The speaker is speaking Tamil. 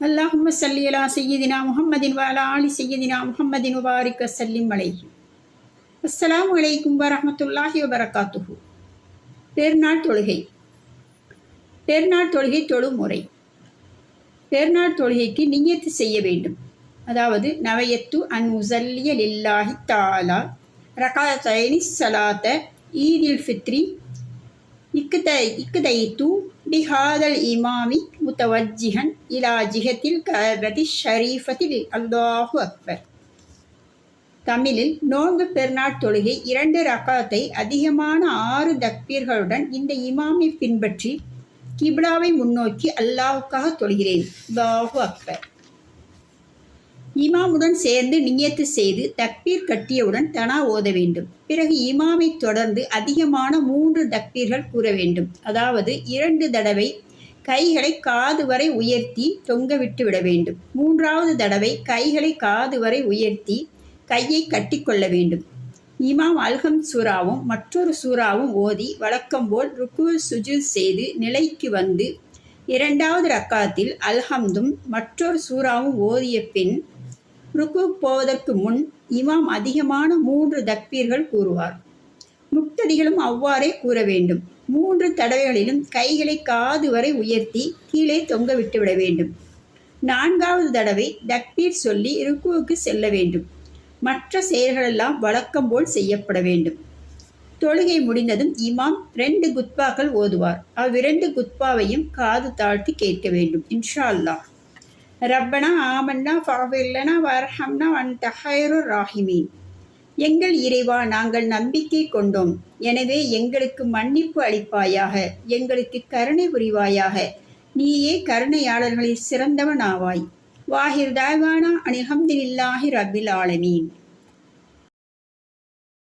அல்லாஹும் சல்லியலா செய்யதினா முகம்மதின் வாலா ஆலி செய்யதினா முகம்மதின் உபாரிக்க சல்லிம் அலைஹி. அஸ்லாம் வலைக்கும் வரமத்துல்லாஹி வபரகாத்துஹு. பெருநாள் தொழுகை. பெருநாள் தொழுகை தொழுமுறை பெருநாள் தொழுகைக்கு நியத்து செய்ய வேண்டும். அதாவது நவயத்து அன் உசல்லிய லில்லாஹி தாலா ரகாயனி சலாத்த ஈதில் ஃபித்ரி இக்குத இக்குதைத்து பிஹாதல் இமாமி முத்தவஜ்ஜிஹன் இலா ஜிஹத்தில் கபதி ஷரீஃபத்தில் அல்லாஹு அக்பர் தமிழில் நோன்பு பெருநாள் தொழுகை இரண்டு ரகாத்தை அதிகமான ஆறு தக்பீர்களுடன் இந்த இமாமை பின்பற்றி கிப்லாவை முன்னோக்கி அல்லாஹுக்காக தொழுகிறேன் அல்லாஹு அக்பர் இமாமுடன் சேர்ந்து நியத்து செய்து தக்பீர் கட்டியவுடன் தனா ஓத வேண்டும். பிறகு இமாமை தொடர்ந்து அதிகமான மூன்று தக்பீர்கள் கூற வேண்டும். அதாவது இரண்டு தடவை கைகளை காது வரை உயர்த்தி தொங்க விட்டு விட வேண்டும். மூன்றாவது தடவை கைகளை காது வரை உயர்த்தி கையை கட்டிக்கொள்ள வேண்டும். இமாம் அல்கம் சூறாவும் மற்றொரு சூறாவும் ஓதி வழக்கம் போல் ருக்கு சுஜு செய்து நிலைக்கு வந்து இரண்டாவது ரக்காத்தில் அல்ஹம்தும் மற்றொரு சூறாவும் ஓதிய பின் ருக்கு போவதற்கு முன் இமாம் அதிகமான மூன்று தக்பீர்கள் கூறுவார். முக்ததிகளும் அவ்வாறே கூற வேண்டும். மூன்று தடவைகளிலும் கைகளை காது வரை உயர்த்தி கீழே தொங்க விட்டுவிட வேண்டும். நான்காவது தடவை தக்பீர் சொல்லி ருக்குவுக்கு செல்ல வேண்டும். மற்ற செயல்களெல்லாம் வழக்கம் போல் செய்யப்பட வேண்டும். தொழுகை முடிந்ததும் இமாம் ரெண்டு குத்பாக்கள் ஓதுவார். அவ்விரண்டு குத்பாவையும் காது தாழ்த்தி கேட்க வேண்டும். இன்ஷா அல்லாஹ். ரப்பனா ஆமன்னா ஃபாவில்லனா வர்ஹம்னா அன் தஹைரு ராஹிமீன். எங்கள் இறைவா நாங்கள் நம்பிக்கை கொண்டோம். எனவே எங்களுக்கு மன்னிப்பு அளிப்பாயாக எங்களுக்கு கருணை புரிவாயாக. நீயே கருணையாளர்களில் சிறந்தவன் ஆவாய் வாஹிர் தாய்வானா அனிஹம்தில்லாஹி ரபில் ஆலமீன்.